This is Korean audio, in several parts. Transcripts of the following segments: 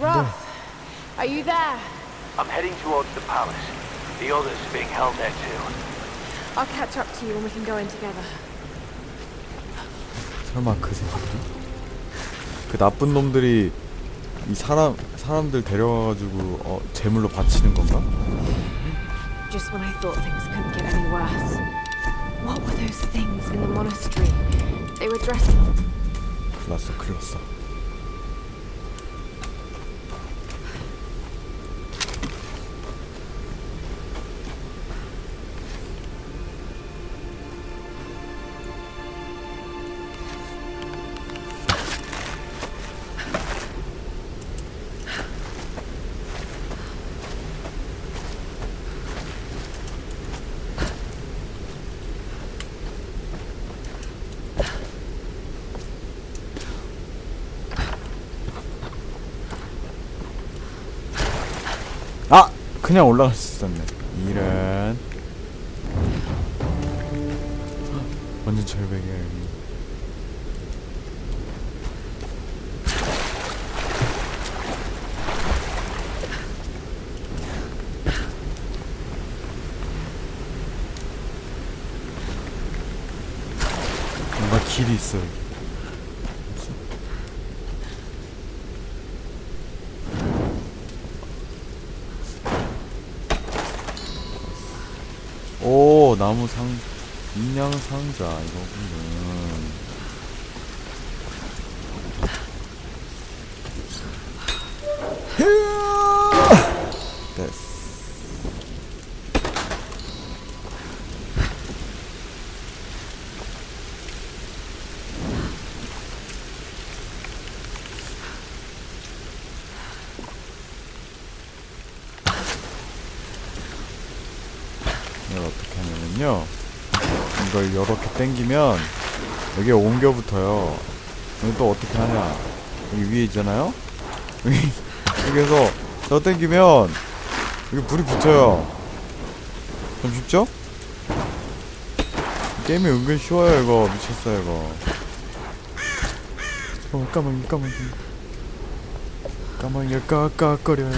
Roth, are you there? I'm heading towards the palace. The others are being held there too. I'll catch up to you when we can go in together. 설마 그 새끼들? 그 나쁜 놈들이 이 사람 사람들 데려와가지고 어 제물로 바치는 건가? Just when I thought things couldn't get any worse. What were those things in the monastery? They were dressed. 큰일 났어 큰일 났어 그냥 올라갈 수 있었네. 이런. 완전 절벽이야 여기. 뭔가 길이 있어 여기 오 나무 상 인양 상자 이거군요. 이걸 어떻게 하냐면요. 이걸 이렇게 당기면 여기에 옮겨 붙어요. 여기 또 어떻게 하냐? 여기 위에 있잖아요? 여기 여기에서 저 당기면 여기 불이 붙어요. 좀 쉽죠? 게임이 은근 쉬워요 이거. 미쳤어요 이거. 어 까망이 까망이 까망이가 까까거려요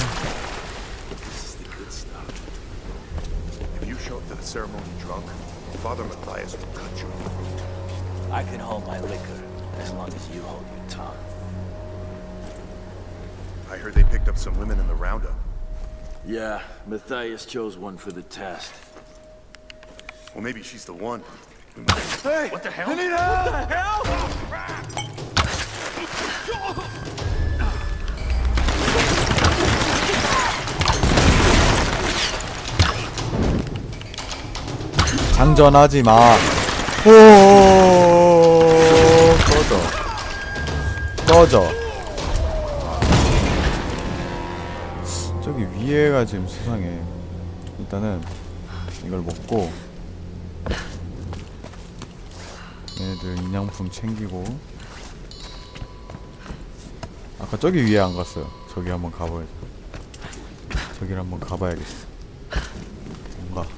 Father Matthias will cut your throat. I can hold my liquor as long as you hold your tongue. I heard they picked up some women in the roundup. Yeah, Matthias chose one for the test. Well, maybe she's the one. We might- What the hell? 장전하지 마. 오, 꺼져. 꺼져. 저기 위에가 지금 수상해. 일단은 이걸 먹고 얘네들 인양품 챙기고 아까 저기 위에 안 갔어요. 저기 한번 가봐야죠. 저기를 한번 가봐야겠어. 뭔가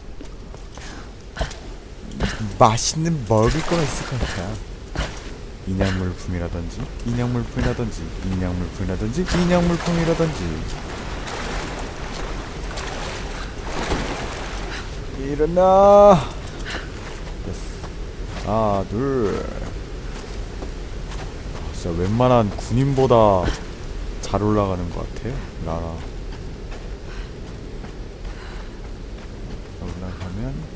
맛있는 먹을 거가 있을 것 같아. 인양물품이라든지, 인양물품이라든지, 인양물품이라든지, 인양물품이라든지. 일어나. 됐어. 하나, 둘. 아, 진짜 웬만한 군인보다 잘 올라가는 것 같아. 나라. 올라가면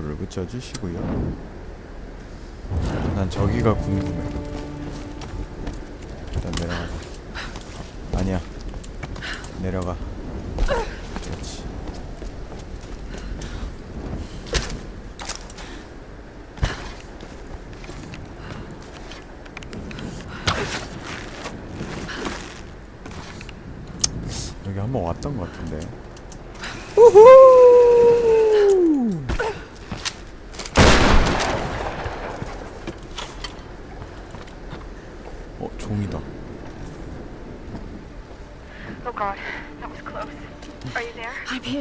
불을 붙여주시고요. 난 저기가 궁금해. 일단 내려가자. 아니야. 내려가. 그렇지. 여기 한번 왔던 것 같은데.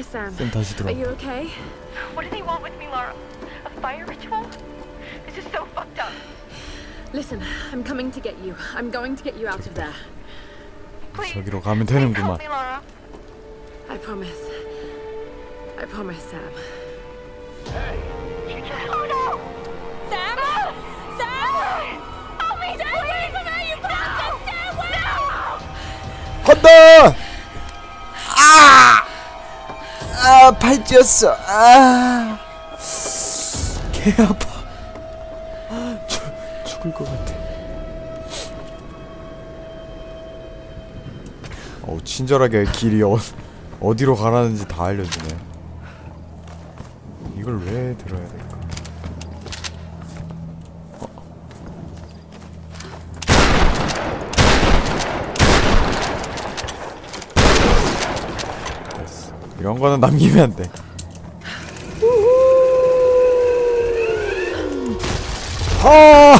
Sam. 쌤 다시 Are 들어. you okay? What do they want with me, Laura? A fire ritual? This is so fucked up. Listen, I'm coming to get you. I'm going to get you out of there. Please. 저기로 가면 please help 되는구만. me, Laura. I promise. I promise, Sam. Oh no! Sam! Sam! Help me! Sam, please! Please! You bastard! Sam, wait! No! 간다! 아! 아, 팔 찧었어. 아. 개 아파. 죽, 죽을 것 같아. 어우, 친절하게 길이 어, 어디로 가라는지 다 알려주네. 이걸 왜 들어야 될까? 됐어. 이런 거는 남기면 안 돼. 아!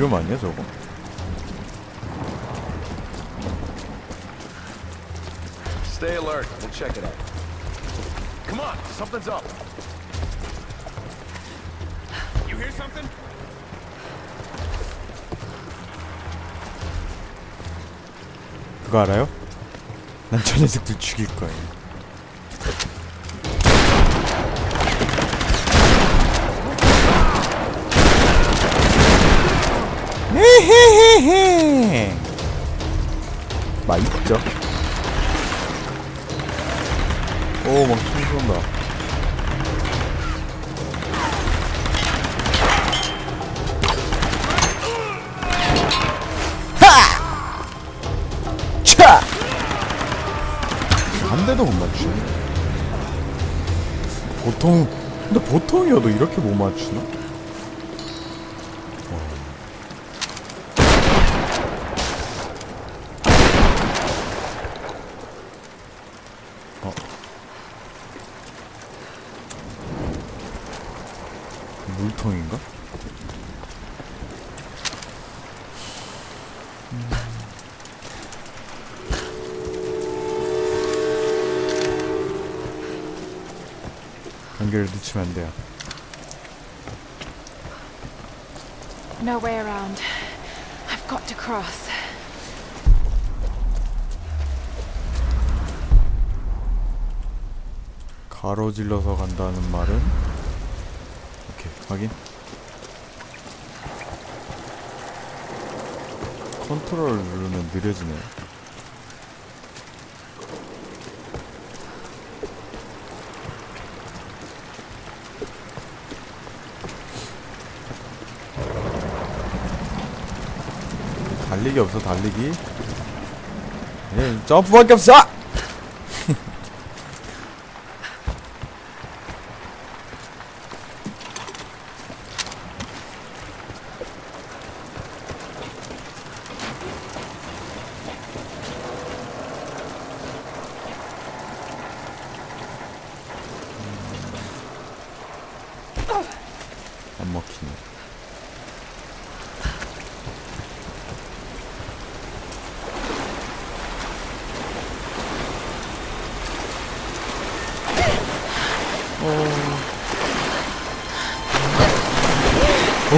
기름 아니야 저거? Stay alert. We'll check it out. Come on, something's up. You hear something? 그거 알아요? 난 저 녀석들 죽일 거예요. 헤헤헤헤 맛있죠? 오 막 춤춘다 차! 한 대도 못 맞추네. 보통 근데 보통이어도 이렇게 못 맞추나? 어. 어. 물통인가? 연결을 늦추면 안 돼요. No way around. I've got to cross. 가로질러서 간다는 말은 오케이 확인 컨트롤 누르면 느려지네. 달리기 없어 달리기? 예, 점프밖에 없어 안 먹히네. 오,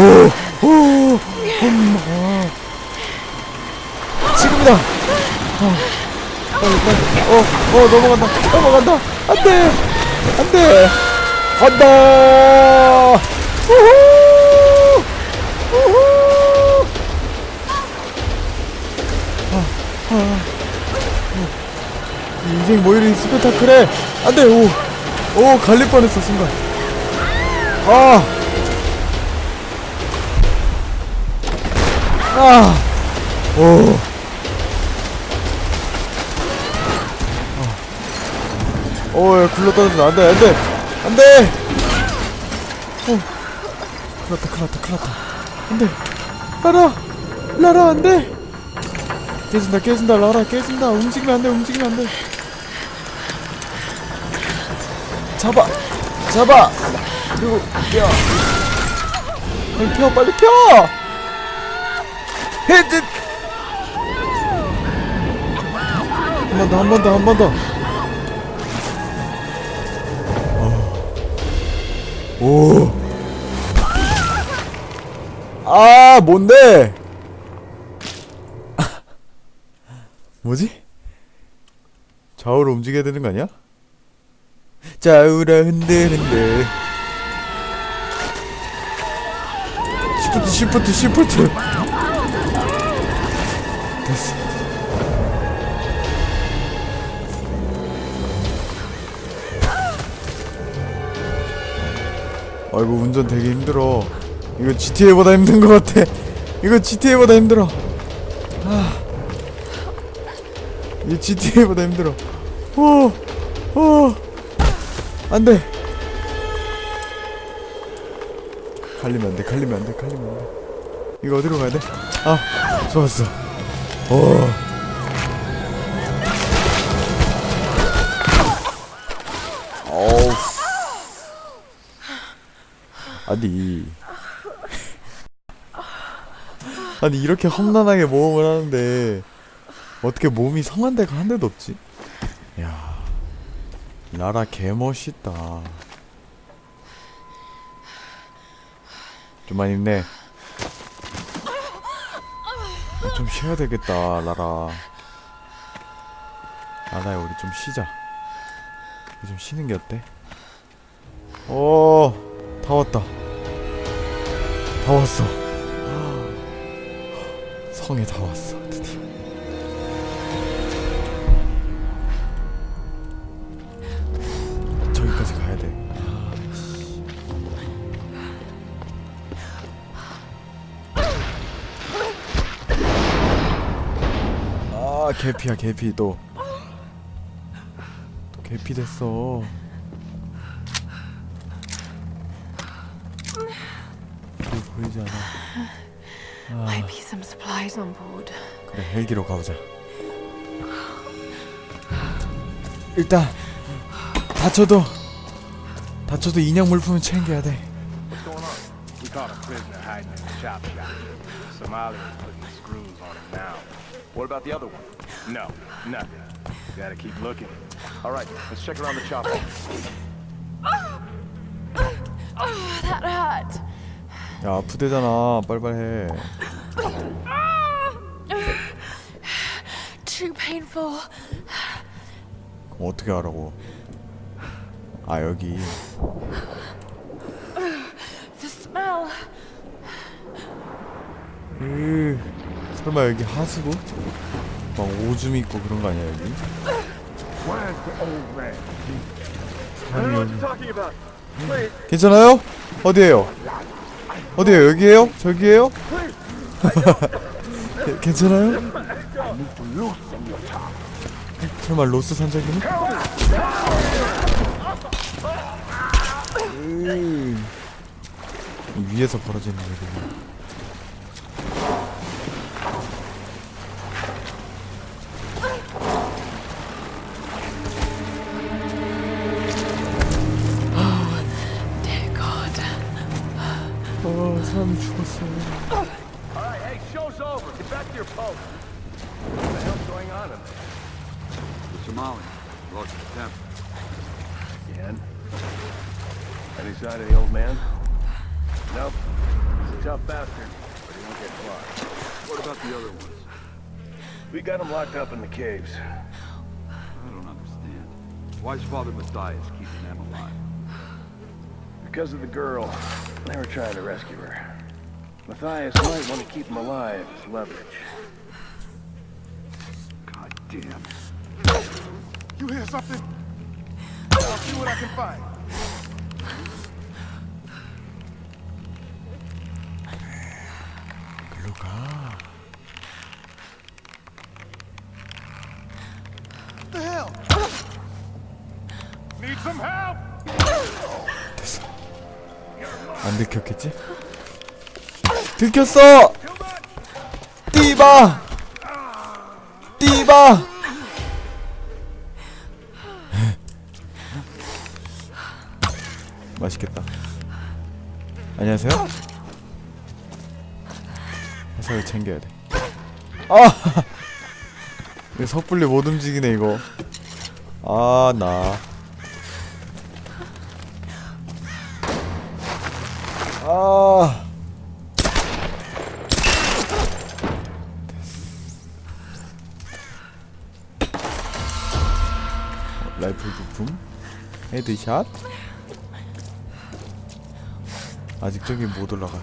오, 오, 엄마. 지금이다. 어. 어, 어, 넘어간다. 넘어간다. 안 돼. 안 돼. 간다! 우후! 우후! 아, 아. 이 인생 뭐 이리 스페타클해! 안 돼! 오! 오! 갈릴 뻔했어, 순간. 아! 아! 오! 오, 야, 굴러 떨어진다. 안 돼, 안 돼! 안 돼! 오. 큰일 났다, 큰일 났다, 큰일 났다. 안 돼! 라라! 라라, 안 돼! 깨진다, 깨진다, 라라, 깨진다. 움직이면 안 돼, 움직이면 안 돼. 잡아! 잡아! 그리고, 펴! 빨리 펴, 빨리 펴! 헤드! 한 번 더, 한 번 더, 한 번 더. 오. 아, 뭔데? 뭐지? 좌우로 움직여야 되는 거 아니야? 좌우로 흔들 흔들. 시프트 시프트 시프트. 됐어. 아이고 운전 되게 힘들어. 이거 GTA보다 힘든 것 같아. 이거 GTA보다 힘들어. 아, 이 GTA보다 힘들어. 오, 오, 안돼. 갈리면 안 돼, 갈리면 안 돼, 갈리면 안 돼. 이거 어디로 가야 돼? 아, 좋았어. 오. 아니. 아니 이렇게 험난하게 모험을 하는데 어떻게 몸이 성한 데가 한 대도 없지? 야, 나라 개 멋있다. 좀만 힘내. 아, 좀 쉬어야 되겠다, 라라. 라라야, 우리 좀 쉬자. 우리 좀 쉬는 게 어때? 오, 다 왔다. 다 왔어. 성에 다 왔어, 드디어. 저기까지 가야 돼. 아, 개피야, 개피 또. 또 개피 됐어. 길 보이지 않아. Might be supplies on board. 그래 헬기로 가보자 일단 다쳐도 다쳐도 인형 물품은 챙겨야 돼 What's going on? We caught a prisoner hiding in the chop shop. Somali is putting the screws on him now. What about the other one? No, nothing. Gotta keep looking. All right, let's check around the chopper. Oh, that hurt. 야 아프대잖아 빨리빨리 해 Too painful. 그럼 어떻게 하라고 아 여기 The smell. 으 설마 여기 하수구? 막 오줌 있고 그런 거 아니야 여기? Where's the old man? 괜찮아요? 어디에요? 어디에요? 여기에요? 저기에요? 게- 괜찮아요? 설마 로스 산적이니? 으, 위에서 벌어지는 일이네. Got him locked up in the caves. I don't understand. Why is Father Matthias keeping them alive? Because of the girl. They were trying to rescue her. Matthias might want to keep him alive as leverage. God damn. You hear something? I'll see what I can find. 글로 help! 안 들켰겠지? 들켰어! 띠바! 띠바! 맛있겠다. 안녕하세요? 해석을 챙겨야 돼. 아! 이거 섣불리 못 움직이네, 이거. 아, 나. 아. 라이플 부품? 헤드샷? 아직 저기 못 올라가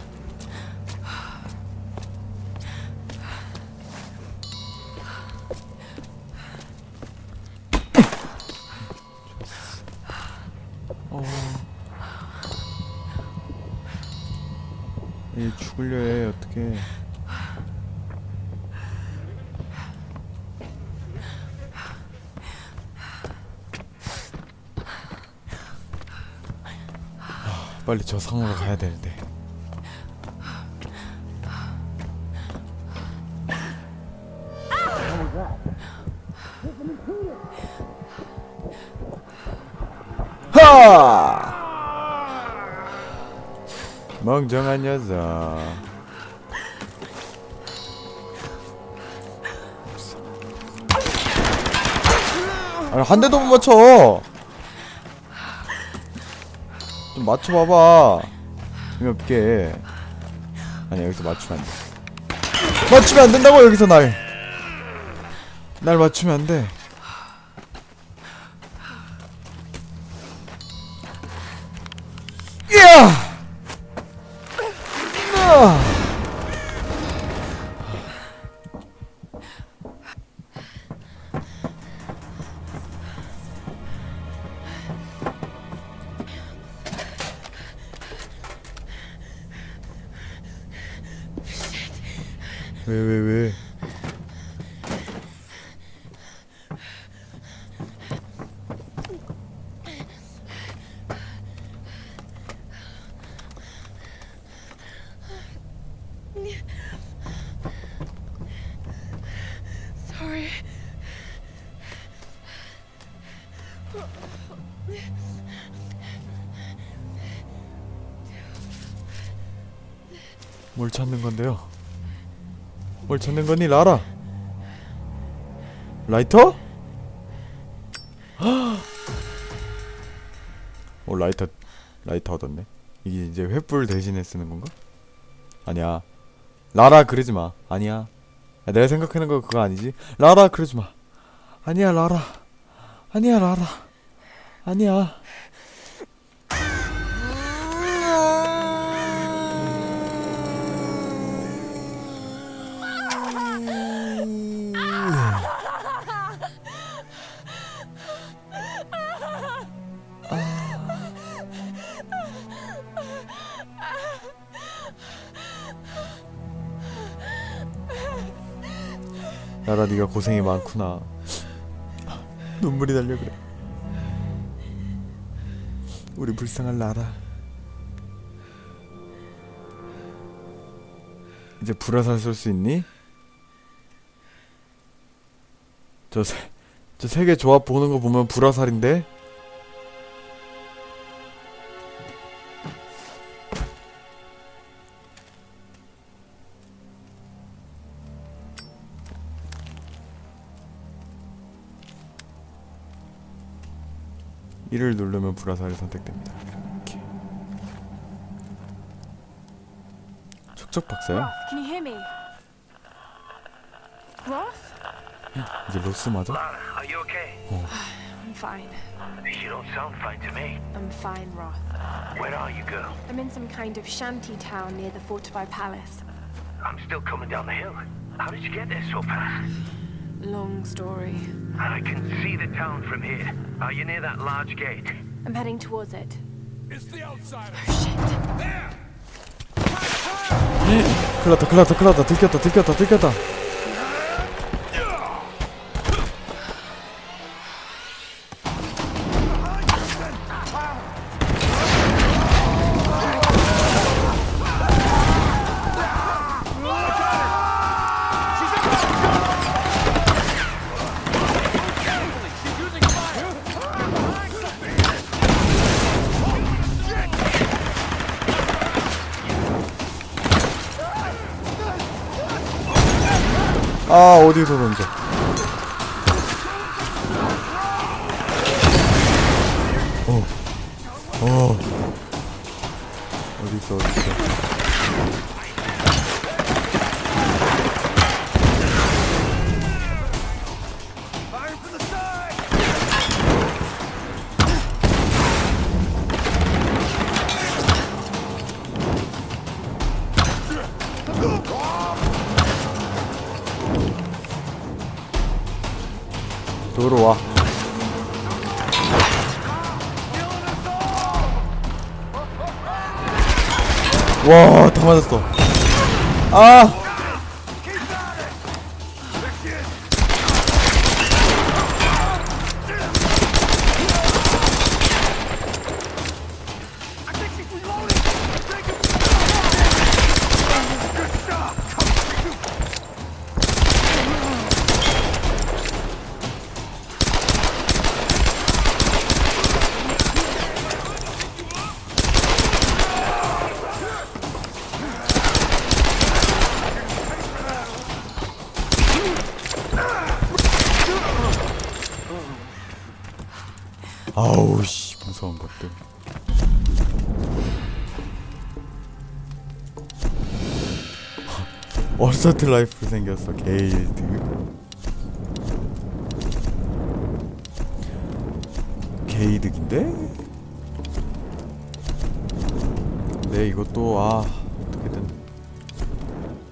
얘 죽으려 해 어떻게 빨리 저 상으로 가야 되는데 멍청한 녀석 아니 한 대도 못 맞춰 좀 맞춰봐봐 재미없게 아니 여기서 맞추면 안 돼 맞추면 안 된다고 여기서 날 날 맞추면 안 돼 뭘 찾는 건데요? 뭘 찾는 거니 라라? 라이터? 오 라이터 라이터 얻었네. 이게 이제 횃불 대신에 쓰는 건가? 아니야. 라라 그러지 마. 아니야. 야, 내가 생각하는 거 그거 아니지? 라라 그러지 마. 아니야 라라. 아니야 라라. 아니야. 라라 네가 고생이 많구나. 눈물이 날려 그래. 우리 불쌍한 라라. 이제 불화살 쏠 수 있니? 저 세, 저세개 조합 보는 거 보면 불화살인데? 이를 누르면 불화살이 선택됩니다. 이렇게. 촉촉 박사야? Roth, can you hear me? Roth? 이제 로스 맞아? Lara, are you okay? I'm fine. You don't sound fine to me. I'm fine, Roth. Where are you, girl? I'm in some kind of shanty town near the fortified palace. I'm still coming down the hill. How did you get there so fast? Long story. I can see the town from here. Are you near that large gate? I'm heading towards it. It's the outsider! 큰일났다 큰일났다 큰 있어 도로 와. 와, 것들. 어서트 라이프 생겼어 게이드. 게이득인데? 네 이것도 아 어떻게든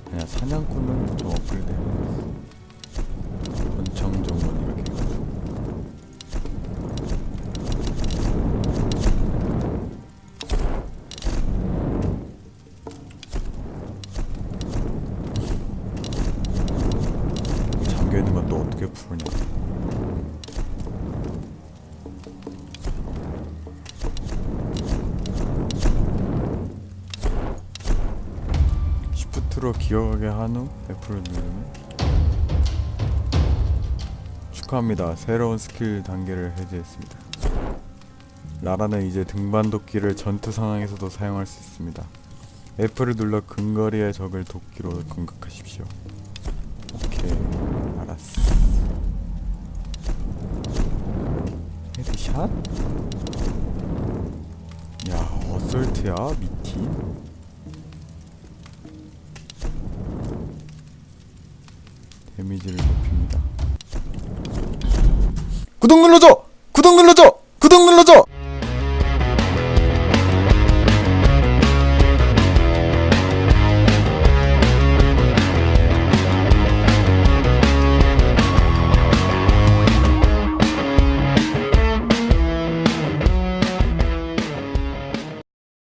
그냥 사냥꾼은 좀 업그레이드 해야겠어. 시프트로 기어가게 한후 F를 누르면 축하합니다. 새로운 스킬 단계를 해제했습니다. 라라는 이제 등반 도끼를 전투 상황에서도 사용할 수 있습니다. F를 눌러 근거리의 적을 도끼로 공격하십시오. 오케이 알았어 헤드샷? 야 어설트야 미티 데미지를 높입니다 구독 눌러줘!